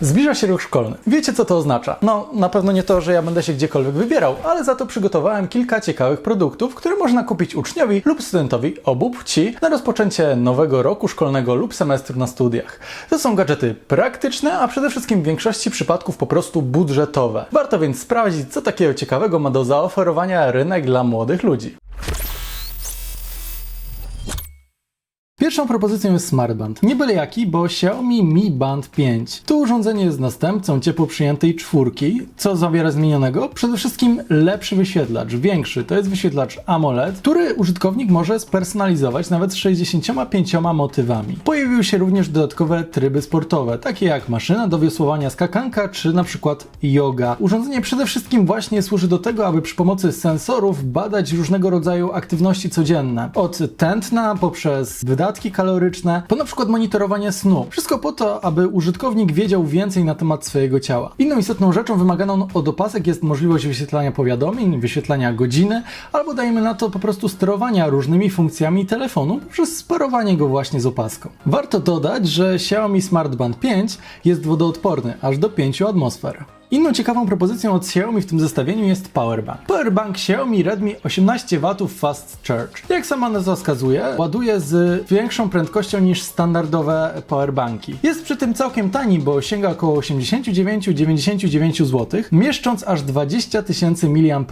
Zbliża się rok szkolny. Wiecie, co to oznacza? No, na pewno nie to, że ja będę się gdziekolwiek wybierał, ale za to przygotowałem kilka ciekawych produktów, które można kupić uczniowi lub studentowi obu płci na rozpoczęcie nowego roku szkolnego lub semestru na studiach. To są gadżety praktyczne, a przede wszystkim w większości przypadków po prostu budżetowe. Warto więc sprawdzić, co takiego ciekawego ma do zaoferowania rynek dla młodych ludzi. Pierwszą propozycją jest Smartband. Nie byle jaki, bo Xiaomi Mi Band 5. To urządzenie jest następcą ciepło przyjętej czwórki. Co zawiera zmienionego? Przede wszystkim lepszy wyświetlacz, większy. To jest wyświetlacz AMOLED, który użytkownik może spersonalizować nawet z 65 motywami. Pojawiły się również dodatkowe tryby sportowe, takie jak maszyna do wiosłowania skakanka, czy na przykład yoga. Urządzenie przede wszystkim właśnie służy do tego, aby przy pomocy sensorów badać różnego rodzaju aktywności codzienne. Od tętna poprzez wydatki kaloryczne, po na przykład monitorowanie snu. Wszystko po to, aby użytkownik wiedział więcej na temat swojego ciała. Inną istotną rzeczą wymaganą od opasek jest możliwość wyświetlania powiadomień, wyświetlania godziny, albo dajmy na to po prostu sterowania różnymi funkcjami telefonu poprzez sparowanie go właśnie z opaską. Warto dodać, że Xiaomi Smart Band 5 jest wodoodporny aż do 5 atmosfer. Inną ciekawą propozycją od Xiaomi w tym zestawieniu jest Powerbank. Powerbank Xiaomi Redmi 18 W Fast Charge. Jak sama nazwa wskazuje, ładuje z większą prędkością niż standardowe powerbanki. Jest przy tym całkiem tani, bo sięga około 89-99 zł, mieszcząc aż 20 tysięcy mAh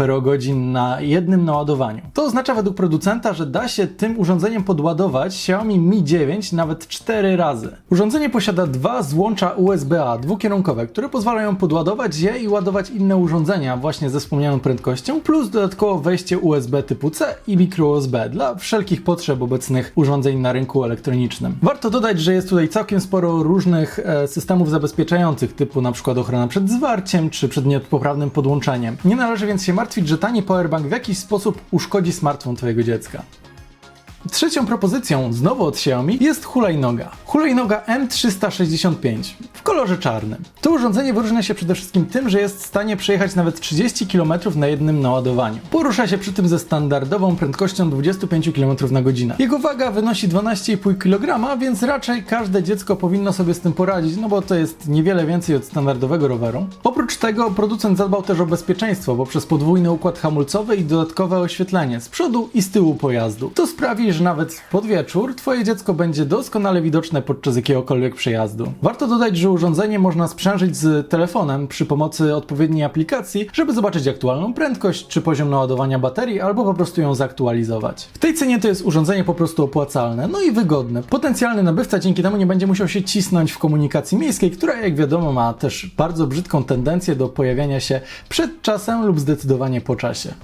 na jednym naładowaniu. To oznacza według producenta, że da się tym urządzeniem podładować Xiaomi Mi 9 nawet 4 razy. Urządzenie posiada dwa złącza USB-A dwukierunkowe, które pozwalają podładować je i ładować inne urządzenia właśnie ze wspomnianą prędkością, plus dodatkowo wejście USB typu C i micro USB dla wszelkich potrzeb obecnych urządzeń na rynku elektronicznym. Warto dodać, że jest tutaj całkiem sporo różnych e, systemów zabezpieczających, typu na przykład ochrona przed zwarciem czy przed niepoprawnym podłączeniem. Nie należy więc się martwić, że tani powerbank w jakiś sposób uszkodzi smartfon Twojego dziecka. Trzecią propozycją, znowu od Xiaomi, jest hulajnoga. Hulajnoga M365 w kolorze czarnym. To urządzenie wyróżnia się przede wszystkim tym, że jest w stanie przejechać nawet 30 km na jednym naładowaniu. Porusza się przy tym ze standardową prędkością 25 km na godzinę. Jego waga wynosi 12,5 kg, więc raczej każde dziecko powinno sobie z tym poradzić, no bo to jest niewiele więcej od standardowego roweru. Oprócz tego producent zadbał też o bezpieczeństwo poprzez podwójny układ hamulcowy i dodatkowe oświetlenie z przodu i z tyłu pojazdu. To sprawi, że nawet pod wieczór Twoje dziecko będzie doskonale widoczne podczas jakiegokolwiek przejazdu. Warto dodać, że urządzenie można sprzężyć z telefonem przy pomocy odpowiedniej aplikacji, żeby zobaczyć aktualną prędkość czy poziom naładowania baterii, albo po prostu ją zaktualizować. W tej cenie to jest urządzenie po prostu opłacalne, no i wygodne. Potencjalny nabywca dzięki temu nie będzie musiał się cisnąć w komunikacji miejskiej, która jak wiadomo ma też bardzo brzydką tendencję do pojawiania się przed czasem lub zdecydowanie po czasie.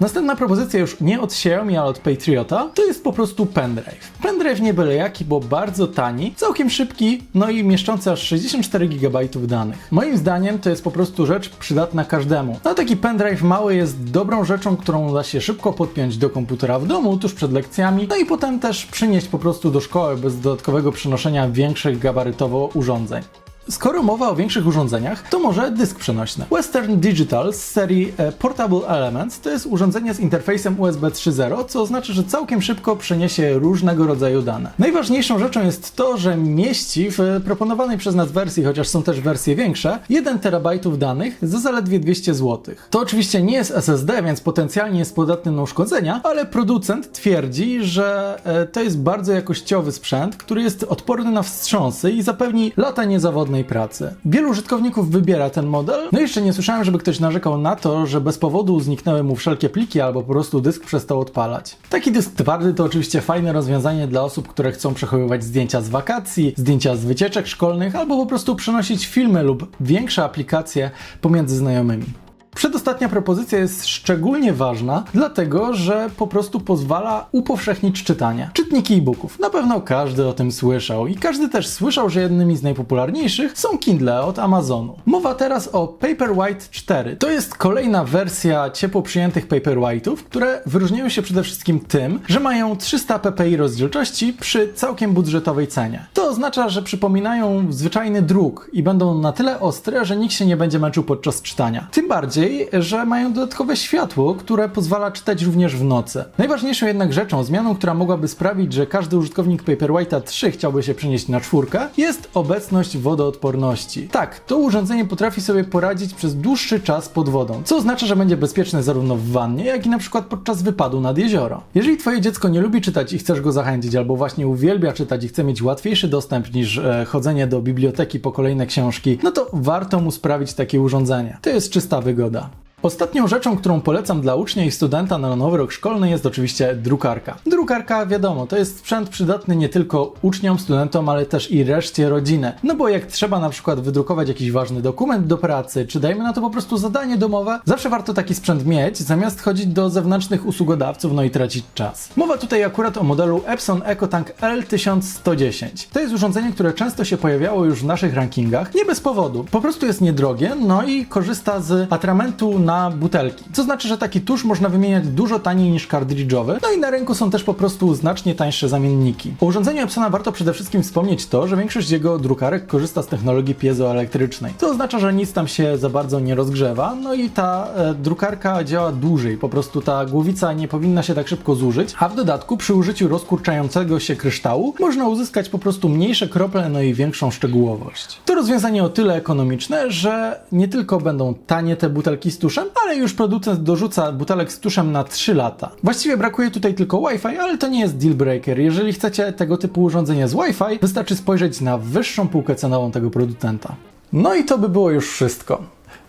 Następna propozycja już nie od Xiaomi, ale od Patriota, to jest po prostu pendrive. Pendrive nie byle jaki, bo bardzo tani, całkiem szybki, no i mieszczący aż 64 GB danych. Moim zdaniem to jest po prostu rzecz przydatna każdemu. No taki pendrive mały jest dobrą rzeczą, którą da się szybko podpiąć do komputera w domu, tuż przed lekcjami, no i potem też przynieść po prostu do szkoły bez dodatkowego przenoszenia większych gabarytowo urządzeń. Skoro mowa o większych urządzeniach, to może dysk przenośny. Western Digital z serii e, Portable Elements to jest urządzenie z interfejsem USB 3.0, co oznacza, że całkiem szybko przeniesie różnego rodzaju dane. Najważniejszą rzeczą jest to, że mieści w proponowanej przez nas wersji, chociaż są też wersje większe, 1 terabajtów danych za zaledwie 200 zł. To oczywiście nie jest SSD, więc potencjalnie jest podatny na uszkodzenia, ale producent twierdzi, że e, to jest bardzo jakościowy sprzęt, który jest odporny na wstrząsy i zapewni lata niezawodnej pracy. Wielu użytkowników wybiera ten model. No i jeszcze nie słyszałem, żeby ktoś narzekał na to, że bez powodu zniknęły mu wszelkie pliki albo po prostu dysk przestał odpalać. Taki dysk twardy to oczywiście fajne rozwiązanie dla osób, które chcą przechowywać zdjęcia z wakacji, zdjęcia z wycieczek szkolnych albo po prostu przenosić filmy lub większe aplikacje pomiędzy znajomymi. Przedostatnia propozycja jest szczególnie ważna, dlatego że po prostu pozwala upowszechnić czytanie. Czytniki e-booków. Na pewno każdy o tym słyszał i każdy też słyszał, że jednymi z najpopularniejszych są Kindle od Amazonu. Mowa teraz o Paperwhite 4. To jest kolejna wersja ciepło przyjętych Paperwhite'ów, które wyróżniają się przede wszystkim tym, że mają 300 ppi rozdzielczości przy całkiem budżetowej cenie. To oznacza, że przypominają zwyczajny druk i będą na tyle ostre, że nikt się nie będzie męczył podczas czytania. Tym bardziej bardziej, że mają dodatkowe światło, które pozwala czytać również w nocy. Najważniejszą jednak rzeczą, zmianą, która mogłaby sprawić, że każdy użytkownik Paperwhite'a 3 chciałby się przenieść na czwórkę, jest obecność wodoodporności. Tak, to urządzenie potrafi sobie poradzić przez dłuższy czas pod wodą, co oznacza, że będzie bezpieczne zarówno w wannie, jak i na przykład podczas wypadu nad jezioro. Jeżeli twoje dziecko nie lubi czytać i chcesz go zachęcić, albo właśnie uwielbia czytać i chce mieć łatwiejszy dostęp niż e, chodzenie do biblioteki po kolejne książki, no to warto mu sprawić takie urządzenie. To jest czysta wygoda. года. Ostatnią rzeczą, którą polecam dla ucznia i studenta na nowy rok szkolny jest oczywiście drukarka. Drukarka, wiadomo, to jest sprzęt przydatny nie tylko uczniom, studentom, ale też i reszcie rodziny. No bo jak trzeba na przykład wydrukować jakiś ważny dokument do pracy, czy dajmy na to po prostu zadanie domowe, zawsze warto taki sprzęt mieć, zamiast chodzić do zewnętrznych usługodawców, no i tracić czas. Mowa tutaj akurat o modelu Epson EcoTank L1110. To jest urządzenie, które często się pojawiało już w naszych rankingach, nie bez powodu. Po prostu jest niedrogie, no i korzysta z atramentu na butelki. Co znaczy, że taki tusz można wymieniać dużo taniej niż kartridżowy, no i na rynku są też po prostu znacznie tańsze zamienniki. O urządzeniu Epsona warto przede wszystkim wspomnieć to, że większość jego drukarek korzysta z technologii piezoelektrycznej. To oznacza, że nic tam się za bardzo nie rozgrzewa, no i ta e, drukarka działa dłużej, po prostu ta głowica nie powinna się tak szybko zużyć, a w dodatku przy użyciu rozkurczającego się kryształu można uzyskać po prostu mniejsze krople, no i większą szczegółowość. To rozwiązanie o tyle ekonomiczne, że nie tylko będą tanie te butelki z tuszem, ale już producent dorzuca butelek z tuszem na 3 lata. Właściwie brakuje tutaj tylko Wi-Fi, ale to nie jest deal breaker. Jeżeli chcecie tego typu urządzenie z Wi-Fi, wystarczy spojrzeć na wyższą półkę cenową tego producenta. No i to by było już wszystko.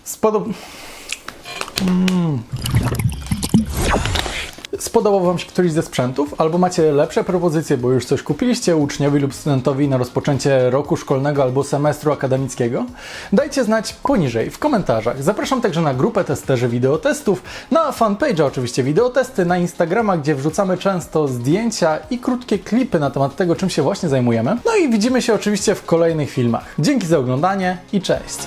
Spodob... Mm. Spodobał Wam się któryś ze sprzętów, albo macie lepsze propozycje, bo już coś kupiliście uczniowi lub studentowi na rozpoczęcie roku szkolnego albo semestru akademickiego? Dajcie znać poniżej w komentarzach. Zapraszam także na grupę testerzy wideotestów, na fanpage'a oczywiście wideotesty, na Instagrama, gdzie wrzucamy często zdjęcia i krótkie klipy na temat tego, czym się właśnie zajmujemy. No i widzimy się oczywiście w kolejnych filmach. Dzięki za oglądanie i cześć!